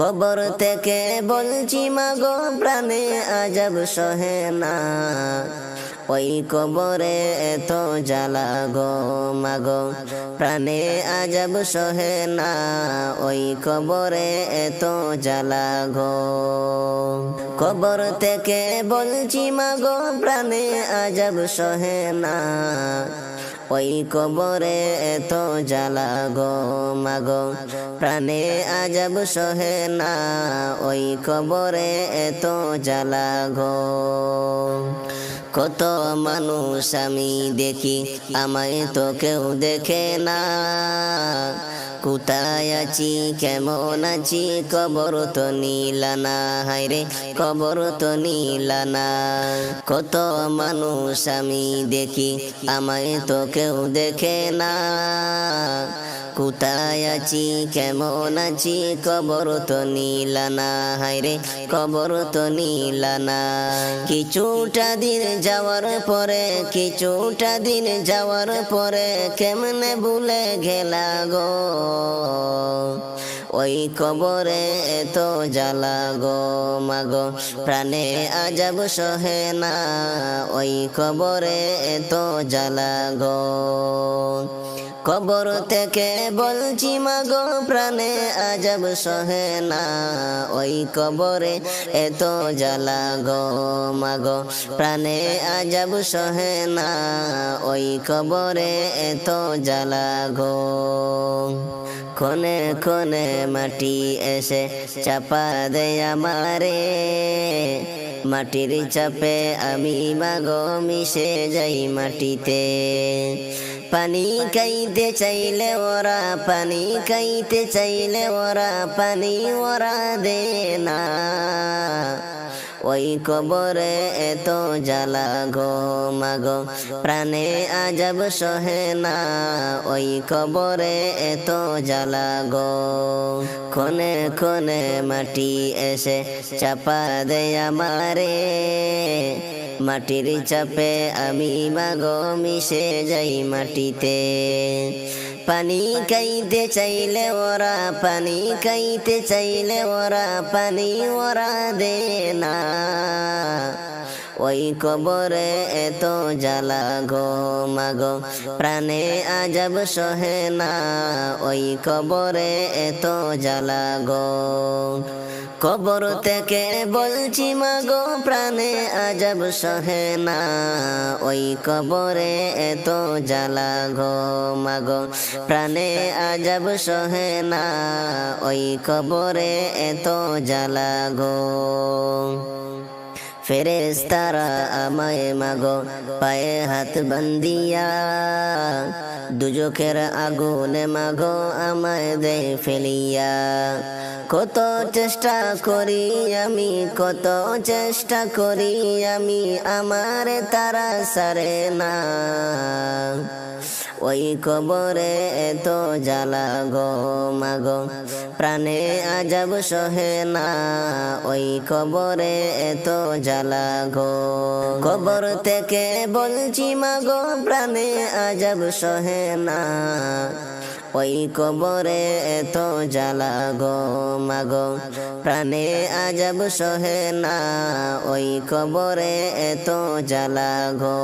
কবর থেকে বলছি মাগো প্রাণে আজব সহে না। ওই কবরে এত জ্বালা গো মাগো প্রাণে আজব সহে না, ওই কবরে এত জ্বালা গো। কবর থেকে বলছি মাগো প্রাণে আজব সহে না, ওই কবরে এত জ্বালা গো মাগো প্রাণে আজব সহে না, ওই কবরে এত জ্বালা গো। কত মানুষ আমি দেখি, আমায় তো কেউ দেখে না। কোথায় আছি, কেমন আছি কবর তো নীলানা হায়রে কবর তো নীলানা কত মানুষ আমি দেখি, আমায় তো কেউ দেখে না। কোথায় আছি, কেমন আছি কবর তো নীলানা হায়রে কবর তো নীলানা কিছুটা দিন যাওয়ার পরে কিছুটা দিন যাওয়ার পরে কেমনে ভুলে গেলা গো? ওই কবরে এত জ্বালা গো মাগো প্রাণে আজাব সহে না। ওই কবরে এত জ্বালা গো। কবর থেকে বলছি মাগো প্রাণে আজাব সহে না। ওই কবরে এত জ্বালা গো মাগো প্রাণে আজাব সহে না। ওই কবরে এত জ্বালা গো। কোনে কোনে মাটি এসে চাপা দেয় আমারে। মাটির চাপে আমি মাগো মিশে যাই মাটিতে। পানি খাইতে চাইলে ওরা, পানি খাইতে চাইলে ওরা, পানি ওরা দে না। ওই কবরে এত জ্বালা গো মাগো প্রাণে আজব সহে না। ওই কবরে এত জ্বালা গো। কোনে কোনে মাটি এসে চাপা দেয় আমারে। মাটির চাপে আমি মাগো মিশে যাই মাটিতে। পানি খাইতে চাইলে ওরা, পানি খাইতে চাইলে ওরা, পানি ওরা দে না। ওই কবরে এত জ্বালা গো মাগো প্রাণে আজব সহে না। ওই কবরে এত জ্বালা গো। কবর থেকে বলছি মাগো প্রাণে আজব সহে না। ওই কবরে এত জ্বালা গো মাগো প্রাণে আজব সহে না। ওই কবরে এত জ্বালা গো। ফেরেস্তারা আমায় মাগো পায়ে হাত বান্দিয়া দুজকের আগুনে মাগো আমায় দে ফেলিয়া। কত চেষ্টা করি আমি, কত চেষ্টা করি আমি, আমার তারা সারে না। ওই কবরে এত জ্বালা গো মাগো প্রাণে আজাব সহে না, ওই কবরে এত জ্বালা গো। কবর থেকে বলছি মাগো প্রাণে আজাব সহে না, ওই কবরে এত জ্বালা গো মাগো প্রাণে আজাব সহে না, ওই কবরে এত জ্বালা গো।